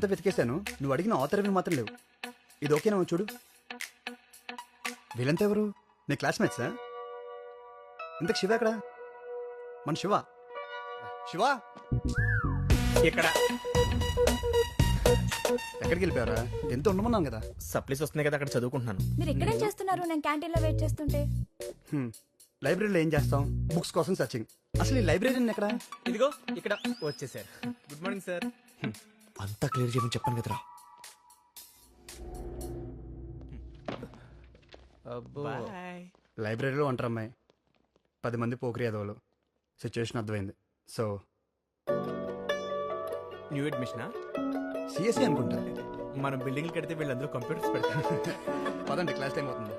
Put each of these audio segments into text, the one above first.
అంత వెతికేశాను. నువ్వు అడిగిన ఆథర్ మాత్రం లేవు. ఇది ఓకేనా చూడు. వీళ్ళంతా ఎవరు? నీ క్లాస్మేట్సా? ఇంతకు శివ ఎక్కడ? మన శివ. శివ? ఇక్కడ ఎక్కడికి వెళ్ళిపోయారా ఎంత ఉండమన్నాను కదా. సప్లీస్ వస్తున్నాయి కదా అక్కడ చదువుకుంటున్నాను. మీరు ఎక్కడేం చేస్తున్నారు? నేను క్యాంటీన్లో వెయిట్ చేస్తుంటే. హ్మ్. లైబ్రరీలో ఏం చేస్తాం? బుక్స్ కోసం సర్చింగ్. అసలు ఈ లైబ్రరీ ఎక్కడ? ఇదిగో ఇక్కడ. వచ్చేసారు. Good morning sir. అంతా క్లియర్ చేయమని చెప్పాను కదరా. లైబ్రరీలో ఉంటారు అమ్మాయి. పది మంది పోకరి అదవులు సిచ్యువేషన్ అర్థమైంది. సో న్యూ అడ్మిషనా సిఎస్సి అనుకుంటా. మనం బిల్డింగ్ కడితే వీళ్ళందరూ కంప్యూటర్స్ పెడతారు. పదండి క్లాస్ టైం అవుతుంది.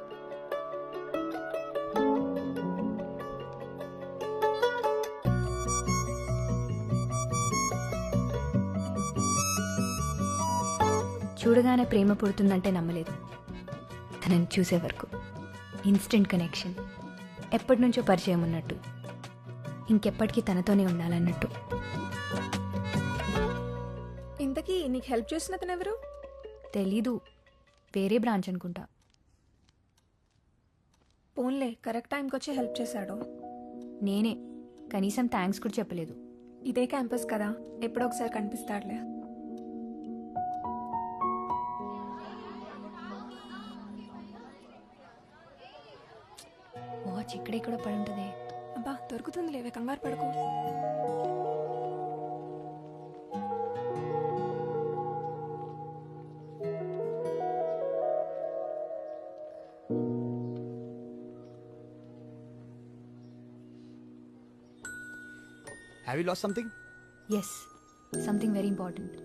చూడగానే ప్రేమ పుడుతుందంటే నమ్మలేదు. తనని చూసే వరకు ఇన్స్టెంట్ కనెక్షన్ ఎప్పటి నుంచో పరిచయం ఉన్నట్టు. ఇంకెప్పటికీ తనతోనే ఉండాలన్నట్టు. ఇంతకీ నీకు హెల్ప్ చేసిన అతను ఎవరు? తెలీదు. వేరే బ్రాంచ్ అనుకుంటా. పోన్లే కరెక్ట్ టైంకి వచ్చి హెల్ప్ చేశాడు. నేనే. కనీసం థ్యాంక్స్ కూడా చెప్పలేదు. ఇదే క్యాంపస్ కదా. ఎప్పుడో ఒకసారి కనిపిస్తాడులే. వాచ్ ఇక్కడే కూడా పడి ఉంటుంది. అబ్బా దొరుకుతుంది లేవే కంగారు పడుకో. You lost something yes something very important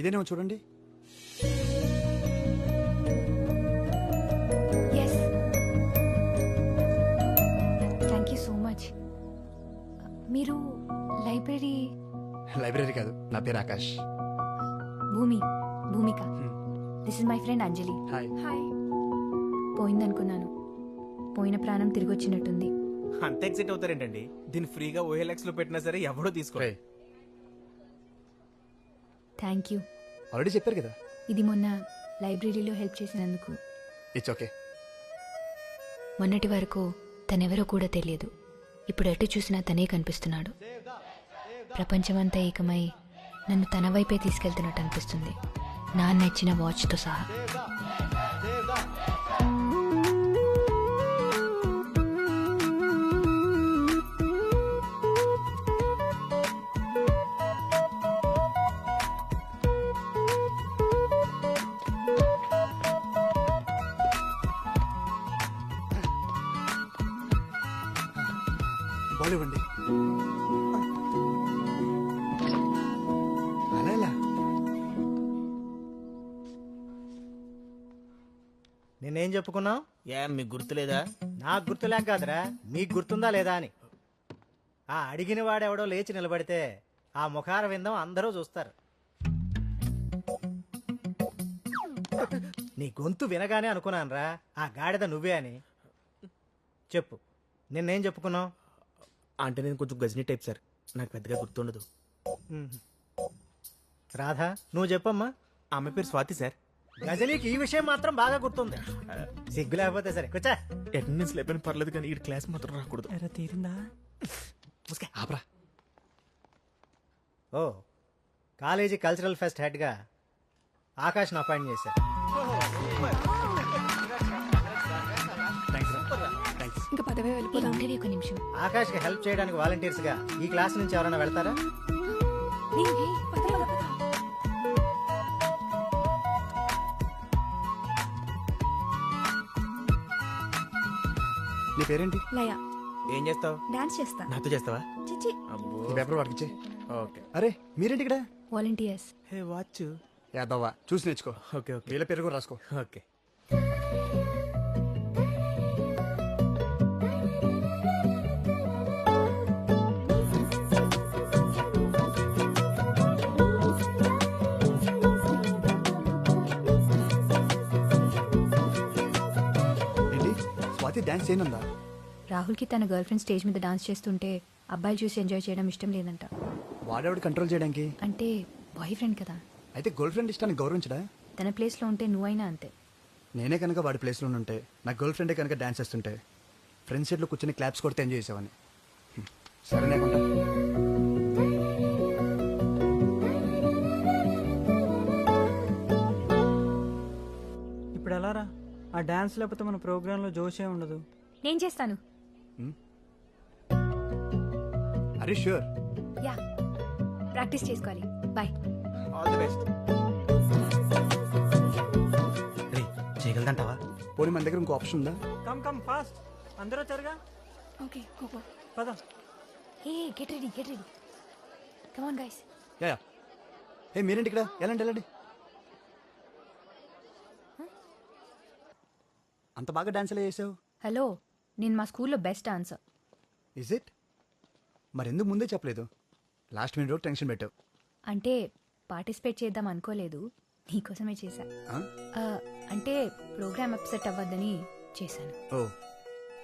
ఇదేనేమో చూడండి. మీరు లైబ్రరీ లైబ్రరీ కాదు నా పేరు Akash. Bhumi Bhumika. This is my friend Anjali. Hi hi పోయిందనుకున్నాను. పోయిన ప్రాణం తిరిగి వచ్చినట్టుంది అంత ఎక్సైట్ అవుతారేంటండి? దీన్ని ఫ్రీగా ఓఎల్ఎక్స్లో పెట్టినా సరే ఎవడో తీసుకో థ్యాంక్ యూ ఆల్రెడీ చెప్పారు కదా? ఇది మొన్న లైబ్రరీలో హెల్ప్ చేసినందుకు. ఇట్స్ ఓకే మొన్నటి వరకు తనెవరో కూడా తెలియదు. ఇప్పుడు ఎటు చూసినా తనే కనిపిస్తున్నాడు. ప్రపంచమంతా ఏకమై నన్ను తన వైపే తీసుకెళ్తున్నట్టు అనిపిస్తుంది. నా నచ్చిన వాచ్తో సహా. అలా ఎలా నిన్నేం చెప్పుకున్నావు ఏ మీకు గుర్తులేదా? నాకు గుర్తులేక కాదురా. మీకు గుర్తుందా లేదా అని. ఆ అడిగిన వాడెవడో లేచి నిలబడితే ఆ ముఖార విందం అందరూ చూస్తారు. నీ గొంతు వినగానే అనుకున్నానురా. ఆ గాడిద నువ్వే అని. చెప్పు. నిన్నేం చెప్పుకున్నావు? అంటే నేను కొంచెం గజనీ టైప్ సార్ నాకు పెద్దగా గుర్తుండదు. రాధా నువ్వు చెప్పమ్మా. ఆమె పేరు స్వాతి సార్ గజనీకి ఈ విషయం మాత్రం బాగా గుర్తుంది. సిగ్గు లేకపోతే సరే కూర్చా. అటెండెన్స్ లేపని పర్లేదు కానీ ఈ క్లాస్ మాత్రం రాకూడదు. ఆపరా. ఓ కాలేజీ కల్చరల్ ఫెస్ట్ హెడ్గా ఆకాష్ను అపాయింట్ చేశారు. పదవే వెళ్ళిపోదాం. ఉండేది ఒక నిమిషం. ఆకాష్కి హెల్ప్ చేయడానికి వాలంటీర్స్గా ఈ క్లాస్ నుంచి ఎవరైనా వెళ్తారా. నీ పేరేంటి? లయ. ఏం చేస్తావు? డాన్స్ చేస్తా. నాతో చేస్తావా? చిచి అబ్బో. పేపర్ వాడికి ఇచ్చే. ఓకే. అరే మీరేంటి ఇక్కడ? Volunteers hey watch. యాదవ్వా చూసి నేర్చుకో. Okay okay. వీళ్ళ పేరు కూడా రాసుకో. ఓకే. స్వాతి డాన్స్ చేయనుందా? రాహుల్కి తన గర్ల్ ఫ్రెండ్ స్టేజ్ మీద డాన్స్ చేస్తుంటే అబ్బాయిలు చూసి ఎంజాయ్ చేయడం ఇష్టం లేదంట. వాడేవాడు కంట్రోల్ చేయడానికి? అంటే బాయ్ ఫ్రెండ్ కదా. అయితే గర్ల్ ఫ్రెండ్ ఇష్టాన్ని గౌరవించడా? తన ప్లేస్లో ఉంటే నువ్వైనా అంతే. నేనే కనుక వాడి ప్లేస్లో ఉంటే నా గర్ల్ ఫ్రెండే కనుక డాన్స్ చేస్తుంటే ఫ్రెండ్స్ సీట్లో కూర్చొని క్లాప్స్ కొడితే ఎంజాయ్ చేసేవాడిని. సరేనే కొంటా. ఆ డాన్స్ లేకపోతే మన ప్రోగ్రాంలో జోషే ఉండదు. నేను చేస్తాను. అరే షూర్. యా ప్రాక్టీస్ చేసుకోవాలి. బాయ్. ఆల్ ది బెస్ట్ రే చేయగలదంటావా? పోనీ మన దగ్గర ఇంకో ఆప్షన్ ఉందా? Come come fast. అందరూ వచ్చారుగా? ఓకే కోకో పద. Hey get ready get ready. Come on guys yeah yeah. ఏ మీరేంటి ఇక్కడ? ఎలాంటి వెళ్ళండి అంత బాగా డాన్స్ ఎలా చేసావు? హలో నేను మా స్కూల్లో బెస్ట్ ఆన్సర్ ఇజ్ ఇట్ మరి ఎందుకు ముందే చెప్పలేదు. లాస్ట్ మినిట్ టెన్షన్ పెట్టావు. అంటే పార్టిసిపేట్ చేద్దాం అనుకోలేదు. నీకోసమే చేశా. ఆ? ఆ, అంటే ప్రోగ్రామ్ అప్సెట్ అవ్వద్దని చేశాను. ఓ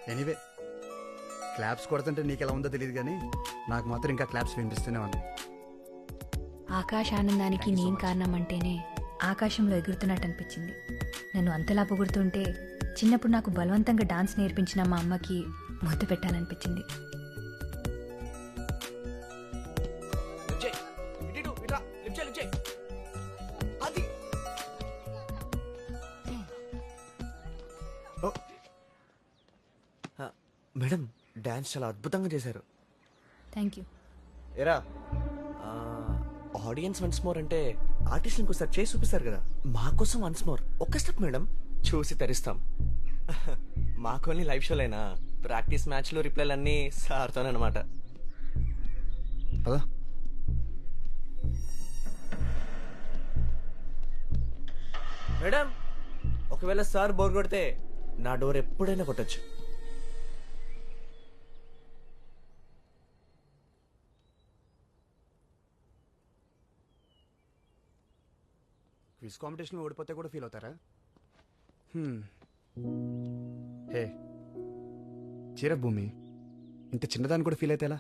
ఎనీవే. క్లాప్స్ కొడుతుంటే నీకు ఎలా ఉందో తెలియదు కానీ నాకు మాత్రం ఇంకా క్లాప్స్ వినిపిస్తూనే ఉన్నాయి ఆకాశ ఆనందానికి నేను కారణం అంటేనే ఆకాశంలో ఎగురుతున్నట్టు అనిపించింది. నన్ను అంతలా పొగుడుతుంటే చిన్నప్పుడు నాకు బలవంతంగా డాన్స్ నేర్పించిన మా అమ్మకి ముద్దు పెట్టాలనిపించింది. మేడం డాన్స్ చాలా అద్భుతంగా చేశారు. థ్యాంక్ యూ ఎరా ఆడియన్స్ వన్స్ మోర్ అంటే ఆర్టిస్ట్ ఇంకోసారి చేసి చూపిస్తారు కదా. మా కోసం వన్స్ మోర్. ఒక్క స్టెప్ మేడం చూసి తరిస్తాం. మాకోని లైవ్ షోలైనా ప్రాక్టీస్ మ్యాచ్లు రిప్లైలు అన్నీ సార్తోనమాట పదా. మేడం ఒకవేళ సార్ బోర్ కొడితే నా డోర్ ఎప్పుడైనా కొట్టచ్చు. క్విజ్ కాంపిటీషన్ ఓడిపోతే కూడా ఫీల్ అవుతారా? హ్మ్. హే చీర భూమి ఇంత చిన్నదాన్ని కూడా ఫీల్ అయితే ఎలా?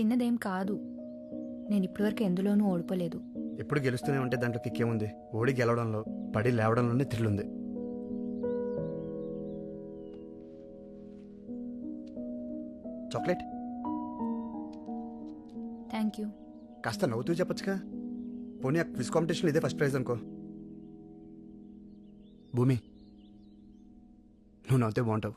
చిన్నదేం కాదు. నేను ఇప్పటివరకు ఎందులోనూ ఓడిపోలేదు. ఎప్పుడు గెలుస్తూనే ఉంటే దాంట్లో కిక్కేముంది ఓడి గెలవడంలో పడి లేవడంలోనే థ్రిల్ ఉంది. చాక్లెట్ థ్యాంక్ యూ కాస్త నవ్వుతూ చెప్పొచ్చుగా. పోనీ ఆ క్విజ్ కాంపిటీషన్ ఇదే ఫస్ట్ ప్రైజ్ అనుకో. భూమి నువ్వు నవ్వుతే బాగుంటావు.